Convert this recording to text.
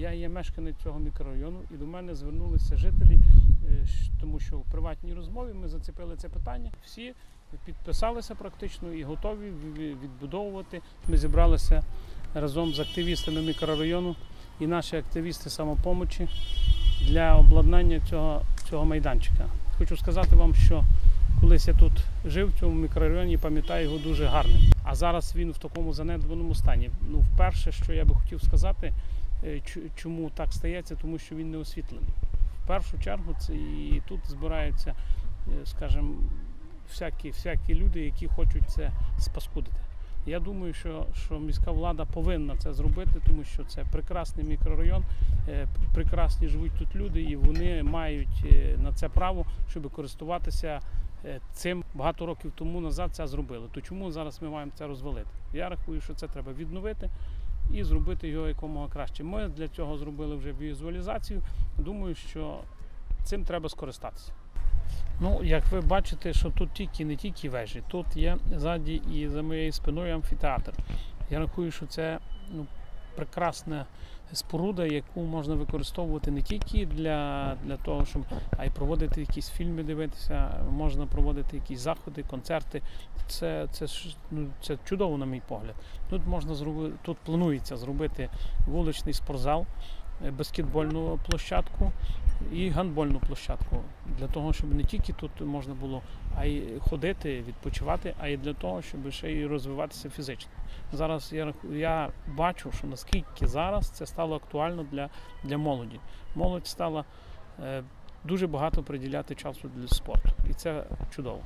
Я є мешканець цього мікрорайону, і до мене звернулися жителі, е, тому що в приватній розмові ми зацепили це питання. Всі підписалися практично і готові відбудовувати. Ми зібралися разом з активістами мікрорайону і наші активісти самопомочі для обладнання цього, цього майданчика. Хочу сказати вам, що колись я тут жив в цьому мікрорайоні, пам'ятаю його дуже гарним. А зараз він в такому занедбаному стані. Ну, вперше, що я би хотів сказати, чому так стається, тому що він не освітлений. В першу чергу це і тут збираються, е, скажімо, всякі, всякі люди, які хочуть це спаскудити. Я думаю, що, що міська влада повинна це зробити, тому що це прекрасний мікрорайон, е, прекрасні живуть тут люди, і вони мають е, на це право, щоб користуватися е, цим багато років тому назад це зробили. То чому зараз ми маємо це розвалити? Я рахую, що це треба відновити і зробити його якомога краще. Ми для цього зробили вже візуалізацію. Думаю, що цим треба скористатися. Ну, як ви бачите, що тут тільки не тільки вежі, тут є ззаді і за моєю спиною амфітеатр. Я рахую, що це ну, прекрасна споруда, яку можна використовувати не тільки для, для того, щоб а й проводити якісь фільми, дивитися, можна проводити якісь заходи, концерти. Це, це, ну, це чудово, на мій погляд. Тут можна зробити, тут планується зробити вуличний спортзал, баскетбольну площадку і гандбольну площадку для того, щоб не тільки тут можна було а й ходити, відпочивати, а й для того, щоб ще й розвиватися фізично. Зараз я, я бачу, що наскільки зараз це стало актуально для, для молоді. Молодь стала е, дуже багато приділяти часу для спорту, і це чудово.